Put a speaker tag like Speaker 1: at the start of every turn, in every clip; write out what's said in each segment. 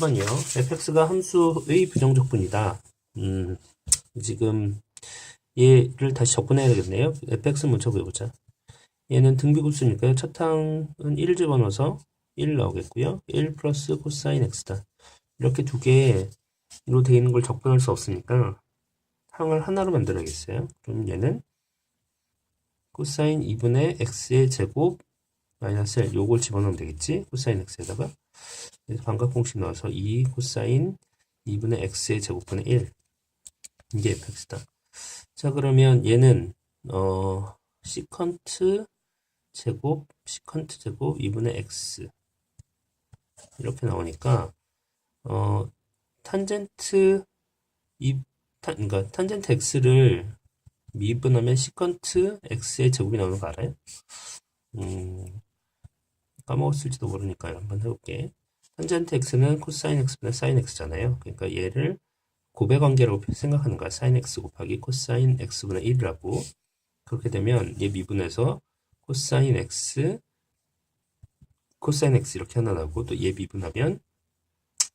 Speaker 1: 2번이요. fx가 함수의 부정적분이다. 음, 지금 얘를 다시 접근해야 되겠네요. fx 먼저 구해보자. 얘는 등비급수니까요. 첫 항은 1 집어넣어서 1 나오겠고요. 1 플러스 코사인 x다. 이렇게 두 개로 되어 있는 걸 접근할 수 없으니까 항을 하나로 만들어야겠어요. 그럼 얘는 코사인 2분의 x의 제곱 마이너스 1 요걸 집어넣으면 되겠지. 코사인 x에다가 그래서 반각 공식 넣어서 2 코사인 2분의 x의 제곱분의 1 이게 fx다. 자 그러면 얘는 어 시컨트 제곱 시컨트 제곱 2분의 x 이렇게 나오니까 어 탄젠트 이 탄, 그러니까 탄젠트 x를 미분하면 시컨트 x의 제곱이 나오는 거 알아요? 음, 까먹었을지도 모르니까요. 한번 해볼게. 탄젠트 x는 코사인 x분의 사인 x잖아요. 그러니까 얘를 고배 관계라고 생각하는 거야. 사인 x 곱하기 코사인 x분의 1이라고. 그렇게 되면 얘 미분해서 코사인 x 코사인 x 이렇게 하나 나오고 또 얘 미분하면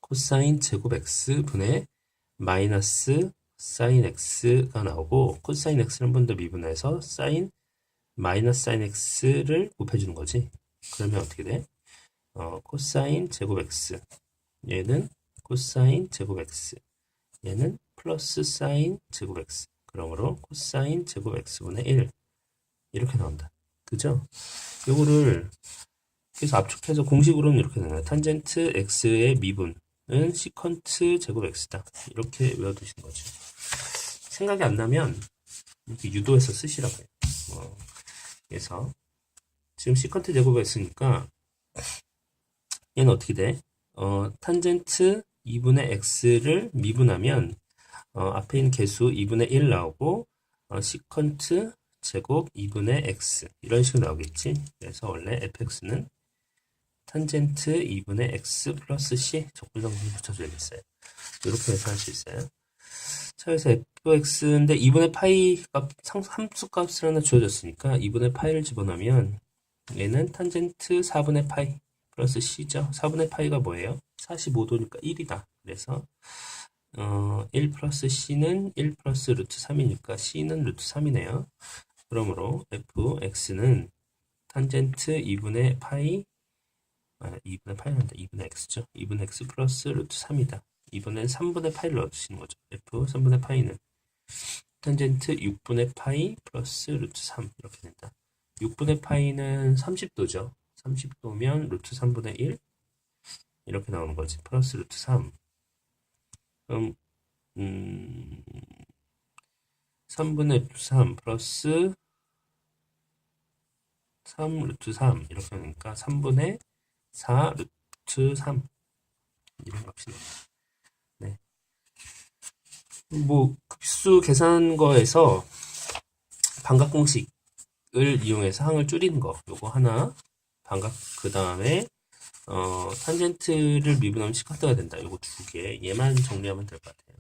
Speaker 1: 코사인 제곱 x 분의 마이너스 사인 x가 나오고 코사인 x를 한 번 더 미분해서 사인 마이너스 사인 x를 곱해주는 거지. 그러면 어떻게 돼? 어, 코사인 제곱 x 얘는 코사인 제곱 x 얘는 플러스 사인 제곱 x 그러므로 코사인 제곱 x분의 1 이렇게 나온다. 그죠? 요거를 그래서 압축해서 공식으로는 이렇게 되나요? 탄젠트 x의 미분은 시컨트 제곱 x다. 이렇게 외워두시는 거죠. 생각이 안 나면 이렇게 유도해서 쓰시라고요. 어, 그래서 지금 시컨트 제곱 x니까 얘는 어떻게 돼? 어, 탄젠트 2분의 x를 미분하면 어, 앞에 있는 개수 2분의 1 나오고 어, 시컨트 제곱 2분의 x 이런 식으로 나오겠지. 그래서 원래 fx는 탄젠트 2분의 x 플러스 c 적분성분 붙여줘야겠어요. 이렇게 해서 할 수 있어요. 자, 그래서 fx인데 2분의 파이 값, 상, 함수 값을 하나 주어졌으니까 2분의 파이를 집어넣으면 얘는 탄젠트 4분의 파이 플러스 c죠. 4분의 파이가 뭐예요? 45도니까 1이다. 그래서 어, 1 플러스 c는 1 플러스 루트 3이니까 c는 루트 3이네요. 그러므로 fx는 탄젠트 2분의 파이 아, 2분의 파이란다. 2분의 x죠. 2분의 x 플러스 루트 3이다. 이번엔 3분의 파이를 넣어주시는 거죠. f 3분의 파이는 탄젠트 6분의 파이 플러스 루트 3 이렇게 된다. 6분의 파이는 30도죠. 30도면 루트 3분의 1 이렇게 나오는 거지. 플러스 루트 3 그럼 음, 3분의 루트 3 플러스 3 루트 3 이렇게 하니까 3분의 4 루트 3 이런 값이 나옵니다. 네. 뭐 급수 계산 거에서 반각 공식 을 이용해서 항을 줄이는 거. 요거 하나 반각 그 다음에 어 탄젠트를 미분하면 시카트가 된다. 요거 두 개. 얘만 정리하면 될 것 같아요